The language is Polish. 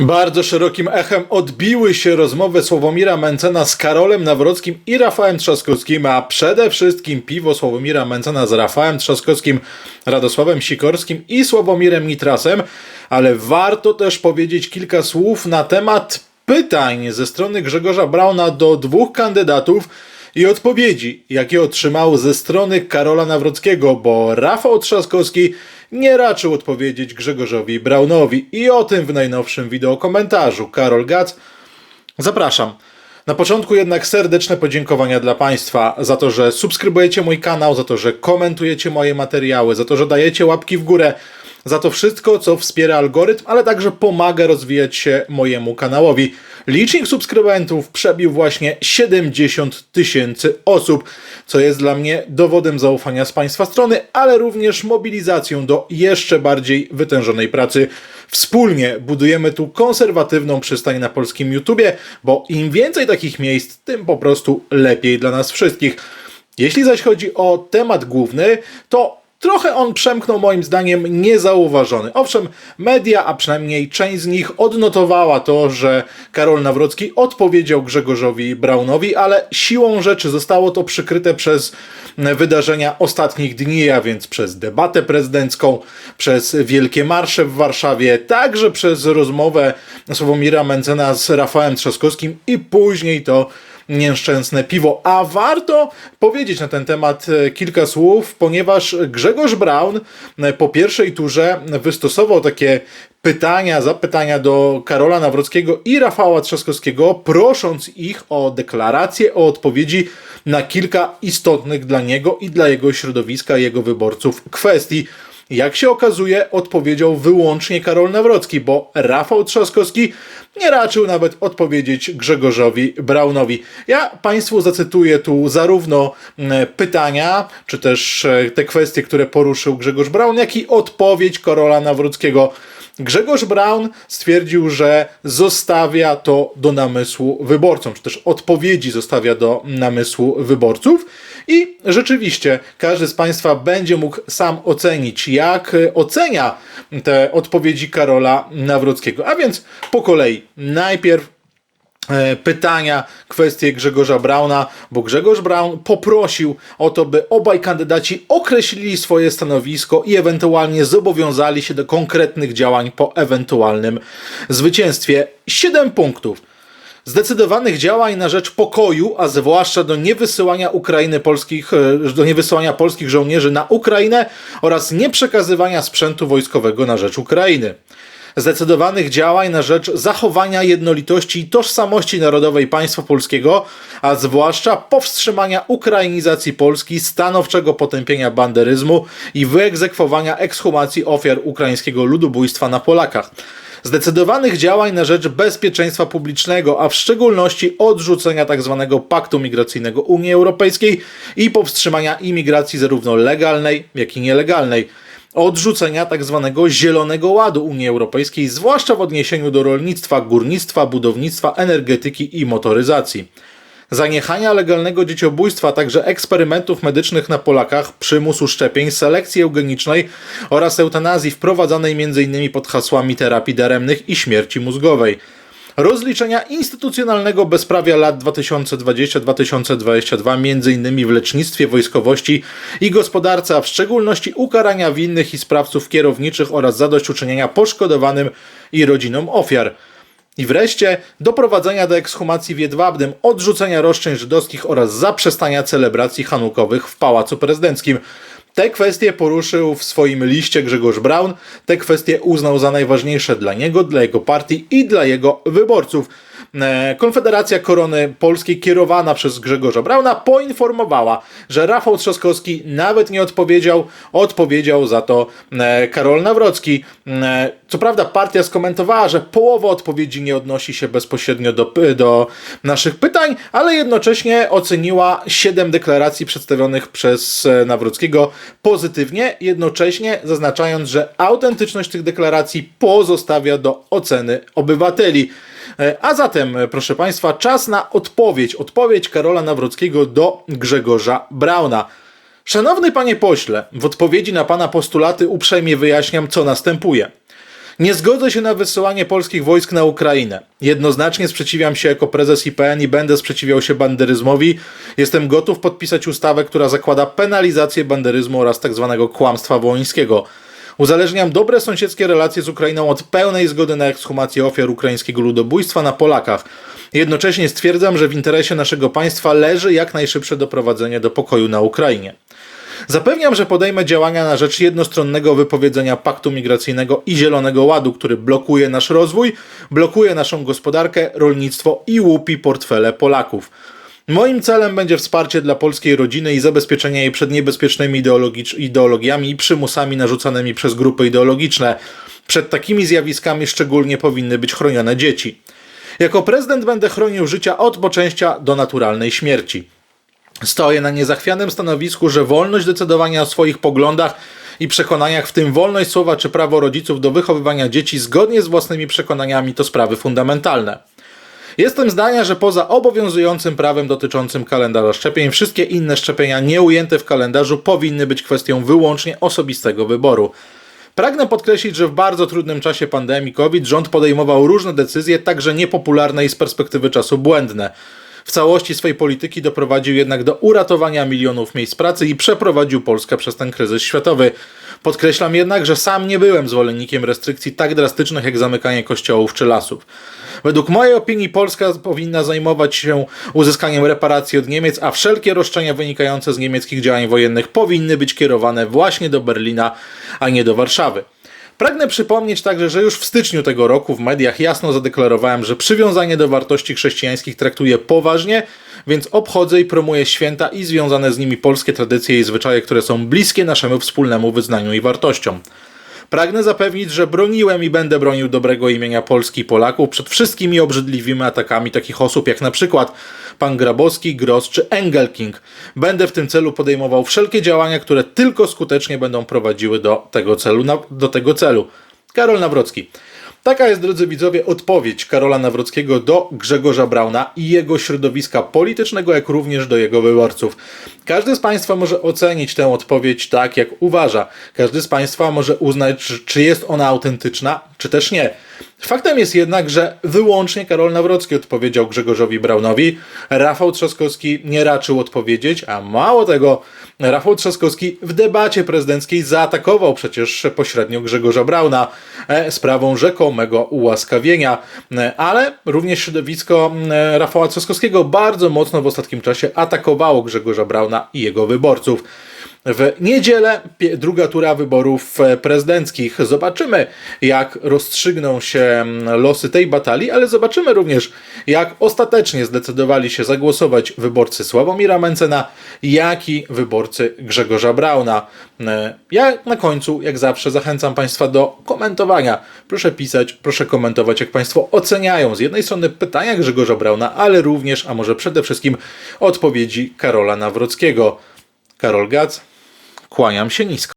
Bardzo szerokim echem odbiły się rozmowy Sławomira Mencena z Karolem Nawrockim i Rafałem Trzaskowskim, a przede wszystkim piwo Sławomira Mencena z Rafałem Trzaskowskim, Radosławem Sikorskim i Sławomirem Nitrasem, ale warto też powiedzieć kilka słów na temat pytań ze strony Grzegorza Brauna do dwóch kandydatów, i odpowiedzi, jakie otrzymał ze strony Karola Nawrockiego, bo Rafał Trzaskowski nie raczył odpowiedzieć Grzegorzowi Braunowi. I o tym w najnowszym wideokomentarzu. Karol Gac, zapraszam. Na początku jednak serdeczne podziękowania dla Państwa za to, że subskrybujecie mój kanał, za to, że komentujecie moje materiały, za to, że dajecie łapki w górę, za to wszystko, co wspiera algorytm, ale także pomaga rozwijać się mojemu kanałowi. Licznik subskrybentów przebił właśnie 70 tysięcy osób, co jest dla mnie dowodem zaufania z Państwa strony, ale również mobilizacją do jeszcze bardziej wytężonej pracy. Wspólnie budujemy tu konserwatywną przystań na polskim YouTubie, bo im więcej takich miejsc, tym po prostu lepiej dla nas wszystkich. Jeśli zaś chodzi o temat główny, to Trochę on przemknął moim zdaniem niezauważony. Owszem, media, a przynajmniej część z nich odnotowała to, że Karol Nawrocki odpowiedział Grzegorzowi Braunowi, ale siłą rzeczy zostało to przykryte przez wydarzenia ostatnich dni, a więc przez debatę prezydencką, przez wielkie marsze w Warszawie, także przez rozmowę Sławomira Mencena z Rafałem Trzaskowskim i później to nieszczęsne piwo. A warto powiedzieć na ten temat e, kilka słów, ponieważ Grzegorz Braun e, po pierwszej turze wystosował takie pytania, zapytania do Karola Nawrockiego i Rafała Trzaskowskiego, prosząc ich o deklaracje, o odpowiedzi na kilka istotnych dla niego i dla jego środowiska, jego wyborców kwestii. Jak się okazuje, odpowiedział wyłącznie Karol Nawrocki, bo Rafał Trzaskowski nie raczył nawet odpowiedzieć Grzegorzowi Braunowi. Ja Państwu zacytuję tu zarówno mm, pytania, czy też e, te kwestie, które poruszył Grzegorz Braun, jak i odpowiedź Karola Nawrockiego. Grzegorz Braun stwierdził, że zostawia to do namysłu wyborcom, czy też odpowiedzi zostawia do namysłu wyborców. I rzeczywiście każdy z Państwa będzie mógł sam ocenić, jak ocenia te odpowiedzi Karola Nawrockiego. A więc po kolei. Najpierw e, pytania, kwestie Grzegorza Brauna, bo Grzegorz Braun poprosił o to, by obaj kandydaci określili swoje stanowisko i ewentualnie zobowiązali się do konkretnych działań po ewentualnym zwycięstwie. Siedem punktów zdecydowanych działań na rzecz pokoju, a zwłaszcza do niewysyłania Ukrainy polskich, e, do niewysyłania polskich żołnierzy na Ukrainę oraz nieprzekazywania sprzętu wojskowego na rzecz Ukrainy. Zdecydowanych działań na rzecz zachowania jednolitości i tożsamości narodowej państwa polskiego, a zwłaszcza powstrzymania ukrainizacji Polski, stanowczego potępienia banderyzmu i wyegzekwowania ekshumacji ofiar ukraińskiego ludobójstwa na Polakach zdecydowanych działań na rzecz bezpieczeństwa publicznego, a w szczególności odrzucenia tzw. Tak paktu migracyjnego Unii Europejskiej i powstrzymania imigracji zarówno legalnej, jak i nielegalnej odrzucenia tzw. Tak Zielonego Ładu Unii Europejskiej, zwłaszcza w odniesieniu do rolnictwa, górnictwa, budownictwa, energetyki i motoryzacji zaniechania legalnego dzieciobójstwa, także eksperymentów medycznych na Polakach, przymusu szczepień, selekcji eugenicznej oraz eutanazji wprowadzanej m.in. pod hasłami terapii daremnych i śmierci mózgowej rozliczenia instytucjonalnego bezprawia lat 2020-2022, m.in. w lecznictwie, wojskowości i gospodarce, a w szczególności ukarania winnych i sprawców kierowniczych oraz zadośćuczynienia poszkodowanym i rodzinom ofiar. I wreszcie doprowadzenia do ekshumacji w Jedwabnym, odrzucenia roszczeń żydowskich oraz zaprzestania celebracji hanukowych w Pałacu Prezydenckim. Te kwestie poruszył w swoim liście Grzegorz Braun. Te kwestie uznał za najważniejsze dla niego, dla jego partii i dla jego wyborców. E, Konfederacja Korony Polskiej kierowana przez Grzegorza Brauna poinformowała, że Rafał Trzaskowski nawet nie odpowiedział, odpowiedział za to e, Karol Nawrocki. E, co prawda partia skomentowała, że połowa odpowiedzi nie odnosi się bezpośrednio do, do naszych pytań, ale jednocześnie oceniła siedem deklaracji przedstawionych przez Nawrockiego pozytywnie, jednocześnie zaznaczając, że autentyczność tych deklaracji pozostawia do oceny obywateli. E, a zatem, e, proszę Państwa, czas na odpowiedź. Odpowiedź Karola Nawrockiego do Grzegorza Brauna. Szanowny panie pośle, w odpowiedzi na pana postulaty uprzejmie wyjaśniam, co następuje. Nie zgodzę się na wysyłanie polskich wojsk na Ukrainę. Jednoznacznie sprzeciwiam się jako prezes IPN i będę sprzeciwiał się banderyzmowi. Jestem gotów podpisać ustawę, która zakłada penalizację banderyzmu oraz tzw. kłamstwa wołyńskiego. Uzależniam dobre sąsiedzkie relacje z Ukrainą od pełnej zgody na ekshumację ofiar ukraińskiego ludobójstwa na Polakach. Jednocześnie stwierdzam, że w interesie naszego państwa leży jak najszybsze doprowadzenie do pokoju na Ukrainie. Zapewniam, że podejmę działania na rzecz jednostronnego wypowiedzenia paktu migracyjnego i Zielonego Ładu, który blokuje nasz rozwój, blokuje naszą gospodarkę, rolnictwo i łupi portfele Polaków. Moim celem będzie wsparcie dla polskiej rodziny i zabezpieczenie jej przed niebezpiecznymi ideologiami i przymusami narzucanymi przez grupy ideologiczne. Przed takimi zjawiskami szczególnie powinny być chronione dzieci. Jako prezydent będę chronił życia od poczęścia do naturalnej śmierci. Stoję na niezachwianym stanowisku, że wolność decydowania o swoich poglądach i przekonaniach, w tym wolność słowa czy prawo rodziców do wychowywania dzieci zgodnie z własnymi przekonaniami, to sprawy fundamentalne. Jestem zdania, że poza obowiązującym prawem dotyczącym kalendarza szczepień, wszystkie inne szczepienia nieujęte w kalendarzu powinny być kwestią wyłącznie osobistego wyboru. Pragnę podkreślić, że w bardzo trudnym czasie pandemii COVID rząd podejmował różne decyzje, także niepopularne i z perspektywy czasu błędne. W całości swej polityki doprowadził jednak do uratowania milionów miejsc pracy i przeprowadził Polskę przez ten kryzys światowy. Podkreślam jednak, że sam nie byłem zwolennikiem restrykcji tak drastycznych jak zamykanie kościołów czy lasów. Według mojej opinii Polska powinna zajmować się uzyskaniem reparacji od Niemiec, a wszelkie roszczenia wynikające z niemieckich działań wojennych powinny być kierowane właśnie do Berlina, a nie do Warszawy. Pragnę przypomnieć także, że już w styczniu tego roku w mediach jasno zadeklarowałem, że przywiązanie do wartości chrześcijańskich traktuję poważnie, więc obchodzę i promuję święta i związane z nimi polskie tradycje i zwyczaje, które są bliskie naszemu wspólnemu wyznaniu i wartościom. Pragnę zapewnić, że broniłem i będę bronił dobrego imienia Polski i Polaków przed wszystkimi obrzydliwymi atakami takich osób jak na przykład pan Grabowski, Gross czy Engelking. Będę w tym celu podejmował wszelkie działania, które tylko skutecznie będą prowadziły do tego celu. Do tego celu. Karol Nawrocki. Taka jest, drodzy widzowie, odpowiedź Karola Nawrockiego do Grzegorza Brauna i jego środowiska politycznego, jak również do jego wyborców. Każdy z Państwa może ocenić tę odpowiedź tak, jak uważa. Każdy z Państwa może uznać, czy- jest ona autentyczna, czy też nie. Faktem jest jednak, że wyłącznie Karol Nawrocki odpowiedział Grzegorzowi Braunowi. Rafał Trzaskowski nie raczył odpowiedzieć, a mało tego, Rafał Trzaskowski w debacie prezydenckiej zaatakował przecież pośrednio Grzegorza Brauna e, sprawą rzekomego ułaskawienia, E, ale również środowisko e, Rafała Trzaskowskiego bardzo mocno w ostatnim czasie atakowało Grzegorza Brauna i jego wyborców. W niedzielę druga tura wyborów e, prezydenckich. Zobaczymy, jak rozstrzygną się mm, losy tej batalii, ale zobaczymy również, jak ostatecznie zdecydowali się zagłosować wyborcy Sławomira Mencena, jak i wyborcy Grzegorza Brauna. E, Ja na końcu, jak zawsze, zachęcam Państwa do komentowania. Proszę pisać, proszę komentować, jak Państwo oceniają z jednej strony pytania Grzegorza Brauna, ale również, a może przede wszystkim odpowiedzi Karola Nawrockiego. Karol Gac, kłaniam się nisko.